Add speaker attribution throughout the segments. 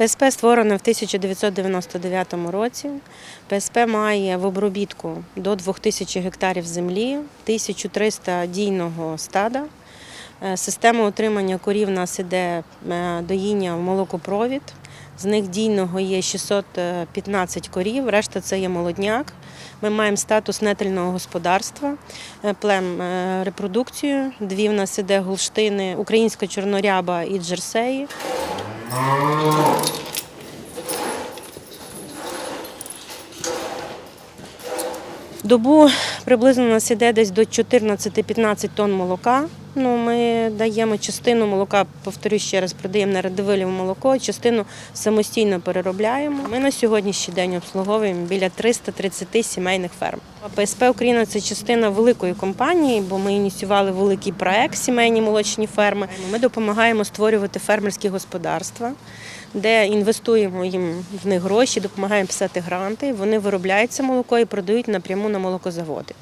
Speaker 1: ПСП створено в 1999 році. ПСП має в обробітку до 2000 гектарів землі, 1300 дійного стада. Е, Система утримання корів у нас іде е, доїння в молокопровід. З них дійного є 615 корів, решта це є молодняк. Ми маємо статус нетельного господарства, е, плем репродукцію. Дві в нас іде гулштини, українська чорноряба і джерсеї. Добу приблизно у нас іде десь до 14-15 тонн молока. Ну, ми даємо частину молока, повторюю ще раз, продаємо на радивиліве молоко, частину самостійно переробляємо. Ми на сьогоднішній день обслуговуємо біля 330 сімейних ферм. ПСП Україна це частина великої компанії, бо ми ініціювали великий проект сімейні молочні ферми. Ми допомагаємо створювати фермерські господарства де інвестуємо їм в них гроші, допомагаємо писати гранти. Вони виробляють це молоко і продають напряму на молокозаводи.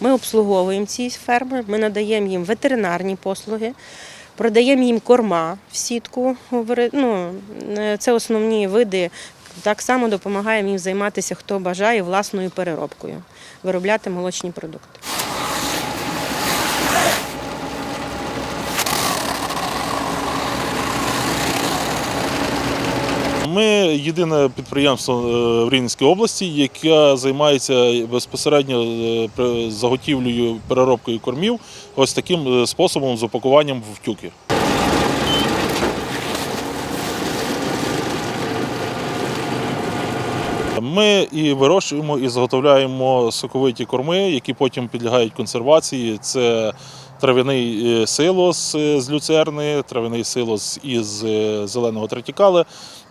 Speaker 1: Ми обслуговуємо ці ферми, ми надаємо їм ветеринарні послуги. Продаємо їм корма в сітку. Ну, е, це основні види. Так само допомагаємо їм займатися, хто бажає власною переробкою, виробляти молочні продукти.
Speaker 2: Ми єдине підприємство е, в Рівненській області, яке займається безпосередньо е, заготівлею переробкою кормів, ось таким е, способом з упакуванням в тюки. Ми і вирощуємо, і заготовляємо соковиті корми, які потім підлягають консервації. Це трав'яний е, силос е, з люцерни, трав'яний силос із е, зеленого третікала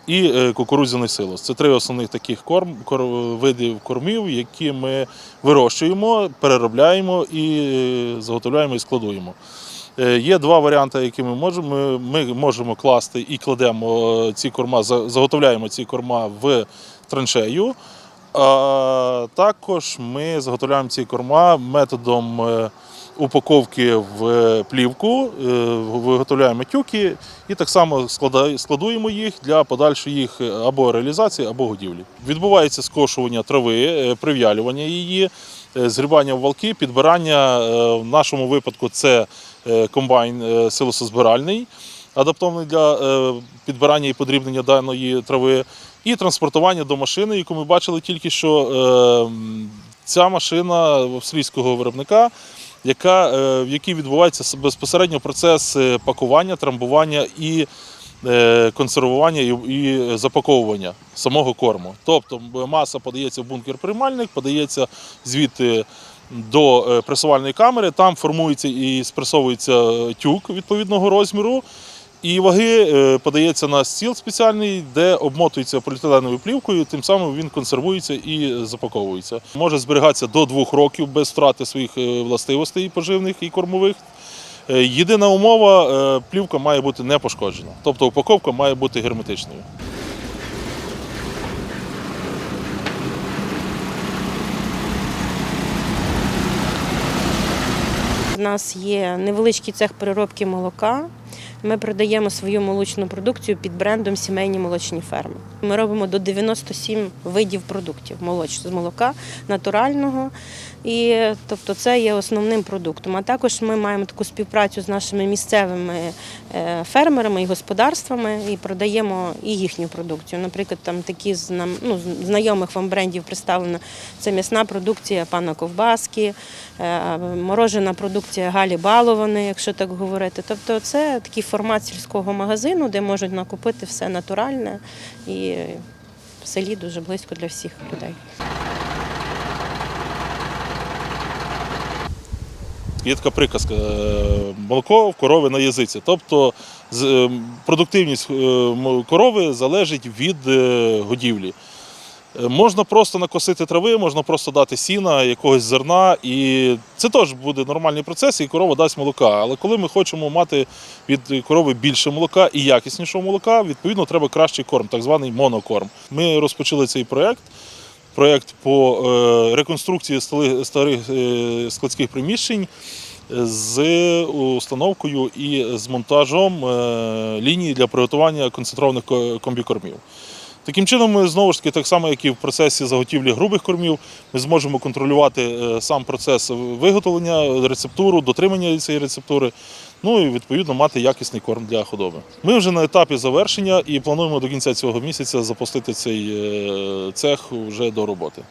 Speaker 2: і кукурудзяний силос. Це три основних таких корм, кор, видів кормів, які ми вирощуємо, переробляємо і заготовляємо і складуємо. Є два варіанти, які ми можемо. Ми можемо класти і кладемо ці корма, заготовляємо ці корма в траншею. Також ми заготовляємо ці корма методом е, упаковки в е, плівку, е, виготовляємо тюки і так само складуємо їх для подальшої їх або реалізації, або годівлі. Відбувається скошування трави, прив'ялювання її, згрібання в валки, підбирання. В нашому випадку це комбайн силосозбиральний, адаптований для підбирання і подрібнення даної трави, і транспортування до машини, яку ми бачили тільки що. е, Ця машина австрійського виробника, яка, е, в якій відбувається безпосередньо процес е, пакування, трамбування і консервування і, запаковування самого корму. Тобто маса подається в бункер-приймальник, подається звідти до пресувальної камери, там формується і спресовується тюк відповідного розміру. І ваги е, подається на стіл спеціальний, де обмотується поліетиленовою плівкою, тим самим він консервується і запаковується. Може зберігатися до двох років без втрати своїх е, властивостей поживних і кормових. Е, Єдина умова плівка має бути не пошкоджена, тобто упаковка має бути герметичною.
Speaker 1: У нас є невеличкий цех переробки молока. Ми продаємо свою молочну продукцію під брендом Сімейні молочні ферми. Ми робимо до 97 видів продуктів молоч з молока натурального. І тобто це є основним продуктом. А також ми маємо таку співпрацю з нашими місцевими е, фермерами і господарствами і продаємо і їхню продукцію. Наприклад, там такі з нам ну, знайомих вам брендів представлено це м'ясна продукція пана Ковбаски, е, морожена продукція Галі Балованої, якщо так говорити. Тобто це такий формат сільського магазину, де можуть накупити все натуральне і в селі дуже близько для всіх людей.
Speaker 2: Є така приказка: е, молоко в корови на язиці. Тобто е, продуктивність е, корови залежить від годівлі. Е, Можна просто накосити трави, можна просто дати сіна, якогось зерна, і це теж буде нормальний процес, і корова дасть молока. Але коли ми хочемо мати від корови більше молока і якіснішого молока, відповідно треба кращий корм, так званий монокорм. Ми розпочали цей проєкт. Проєкт по е, реконструкції старих е, складських приміщень з установкою і з монтажом лінії для приготування концентрованих ко- комбікормів. Таким чином, ми знову ж таки, так само, як і в процесі заготівлі грубих кормів, ми зможемо контролювати е, сам процес виготовлення, рецептуру, дотримання цієї рецептури, ну і відповідно мати якісний корм для худоби. Ми вже на етапі завершення і плануємо до кінця цього місяця запустити цей е, цех вже до роботи.